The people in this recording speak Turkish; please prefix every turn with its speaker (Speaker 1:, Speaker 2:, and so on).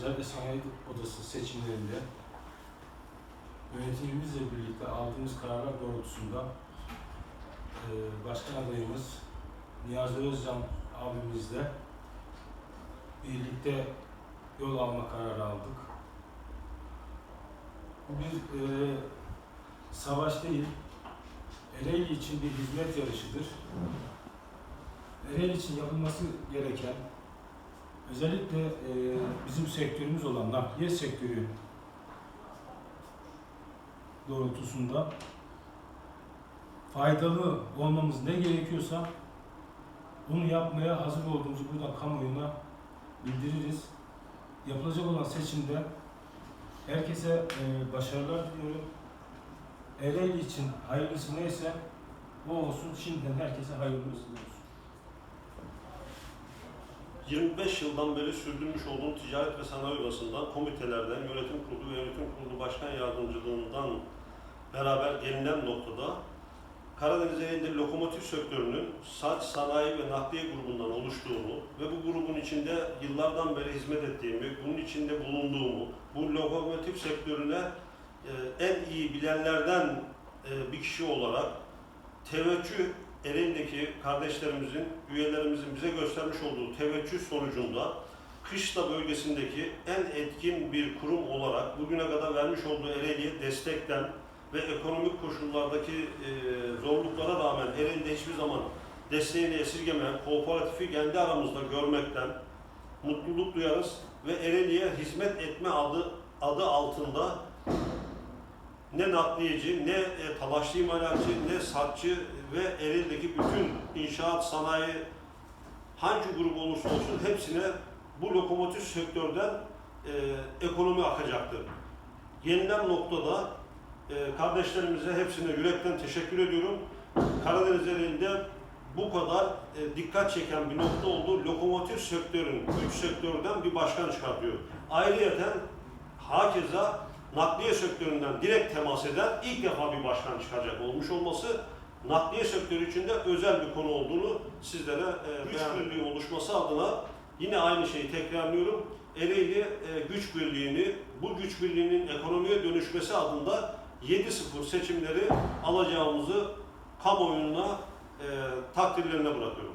Speaker 1: Ve Sanayi Odası seçimlerinde yönetimimizle birlikte aldığımız kararlar doğrultusunda e, başkan adayımız Niyazi Özcan abimizle birlikte yol alma kararı aldık. Bu bir e, savaş değil, Ereğli için bir hizmet yarışıdır. Ereğli için yapılması gereken özellikle e, bizim sektörümüz olan nakliye sektörü doğrultusunda faydalı olmamız ne gerekiyorsa bunu yapmaya hazır olduğumuzu buradan kamuoyuna bildiririz. Yapılacak olan seçimde herkese e, başarılar diliyorum. Ereğli için hayırlısı neyse o olsun. Şimdiden herkese hayırlı olsun.
Speaker 2: 25 yıldan beri sürdürmüş olduğum ticaret ve sanayi odasından, komitelerden, yönetim kurulu ve yönetim kurulu başkan yardımcılığından beraber gelinen noktada Karadeniz elinde lokomotif sektörünün saç, sanayi ve nakliye grubundan oluştuğunu ve bu grubun içinde yıllardan beri hizmet ettiğimi, bunun içinde bulunduğumu, bu lokomotif sektörüne e, en iyi bilenlerden e, bir kişi olarak teveccüh Ereğli'deki kardeşlerimizin, üyelerimizin bize göstermiş olduğu teveccüh sonucunda Kışla bölgesindeki en etkin bir kurum olarak bugüne kadar vermiş olduğu Ereğli'ye destekten ve ekonomik koşullardaki e, zorluklara rağmen Ereğli'de hiçbir zaman desteğini esirgemeyen kooperatifi kendi aramızda görmekten mutluluk duyarız ve Ereğli'ye hizmet etme adı, adı altında ne nakliyeci, ne e, talaşlı imalatçı, ne satçı ve Ereğli'deki bütün inşaat, sanayi hangi grup olursa olsun hepsine bu lokomotif sektörden e, ekonomi akacaktır. Gelinen noktada e, kardeşlerimize hepsine yürekten teşekkür ediyorum. Karadeniz Ereğli'nde bu kadar e, dikkat çeken bir nokta oldu. Lokomotif sektörün, üç sektörden bir başkan çıkartıyor. Ayrıyeten hakeza nakliye sektöründen direkt temas eden ilk defa bir başkan çıkacak olmuş olması nakliye sektörü için de özel bir konu olduğunu sizlere e, güç birliği oluşması adına yine aynı şeyi tekrarlıyorum. Ereğli e, güç birliğini, bu güç birliğinin ekonomiye dönüşmesi adında 7-0 seçimleri alacağımızı kamuoyuna e, takdirlerine bırakıyorum.